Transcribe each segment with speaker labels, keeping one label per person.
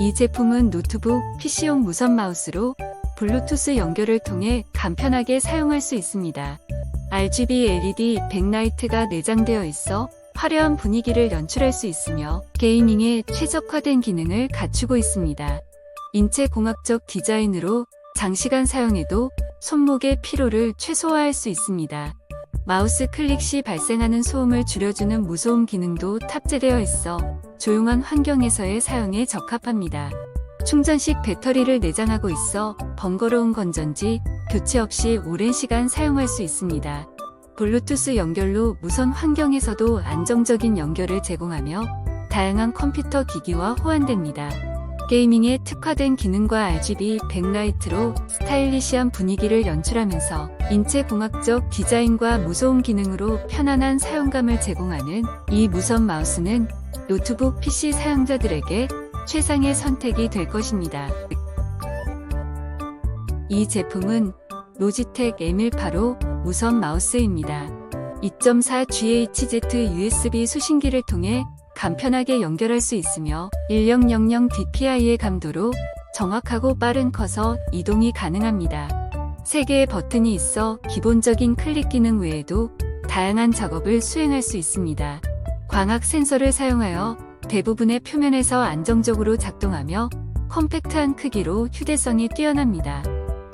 Speaker 1: 이 제품은 노트북, PC용 무선 마우스로 블루투스 연결을 통해 간편하게 사용할 수 있습니다. RGB LED 백라이트가 내장되어 있어 화려한 분위기를 연출할 수 있으며 게이밍에 최적화된 기능을 갖추고 있습니다. 인체공학적 디자인으로 장시간 사용해도 손목의 피로를 최소화할 수 있습니다. 마우스 클릭 시 발생하는 소음을 줄여주는 무소음 기능도 탑재되어 있어 조용한 환경에서의 사용에 적합합니다. 충전식 배터리를 내장하고 있어 번거로운 건전지, 교체 없이 오랜 시간 사용할 수 있습니다. 블루투스 연결로 무선 환경에서도 안정적인 연결을 제공하며 다양한 컴퓨터 기기와 호환됩니다. 게이밍에 특화된 기능과 RGB 백라이트로 스타일리시한 분위기를 연출하면서 인체공학적 디자인과 무소음 기능으로 편안한 사용감을 제공하는 이 무선 마우스는 노트북 PC 사용자들에게 최상의 선택이 될 것입니다. 이 제품은 로지텍 M185 무선 마우스입니다. 2.4GHz USB 수신기를 통해 간편하게 연결할 수 있으며 1000 dpi의 감도로 정확하고 빠른 커서 이동이 가능합니다. 3개의 버튼이 있어 기본적인 클릭 기능 외에도 다양한 작업을 수행할 수 있습니다. 광학 센서를 사용하여 대부분의 표면에서 안정적으로 작동하며 컴팩트한 크기로 휴대성이 뛰어납니다.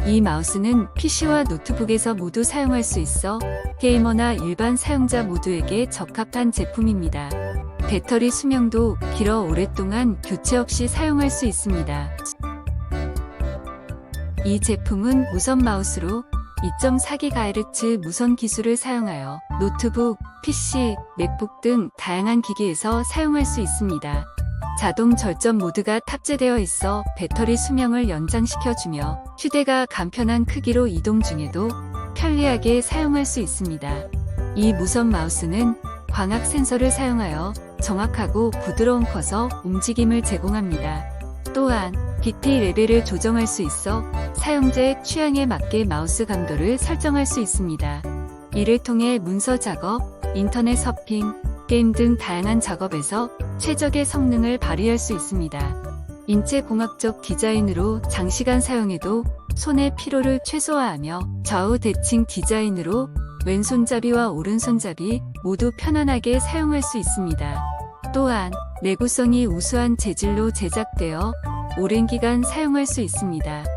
Speaker 1: 이 마우스는 PC와 노트북에서 모두 사용할 수 있어 게이머나 일반 사용자 모두에게 적합한 제품입니다. 배터리 수명도 길어 오랫동안 교체 없이 사용할 수 있습니다. 이 제품은 무선 마우스로 2.4GHz 무선 기술을 사용하여 노트북, PC, 맥북 등 다양한 기기에서 사용할 수 있습니다. 자동 절전 모드가 탑재되어 있어 배터리 수명을 연장시켜주며 휴대가 간편한 크기로 이동 중에도 편리하게 사용할 수 있습니다. 이 무선 마우스는 광학 센서를 사용하여 정확하고 부드러운 커서 움직임을 제공합니다. 또한 BT 레벨을 조정할 수 있어 사용자의 취향에 맞게 마우스 강도를 설정할 수 있습니다. 이를 통해 문서 작업, 인터넷 서핑, 게임 등 다양한 작업에서 최적의 성능을 발휘할 수 있습니다. 인체공학적 디자인으로 장시간 사용해도 손의 피로를 최소화하며 좌우 대칭 디자인으로 왼손잡이와 오른손잡이 모두 편안하게 사용할 수 있습니다. 또한 내구성이 우수한 재질로 제작되어 오랜 기간 사용할 수 있습니다.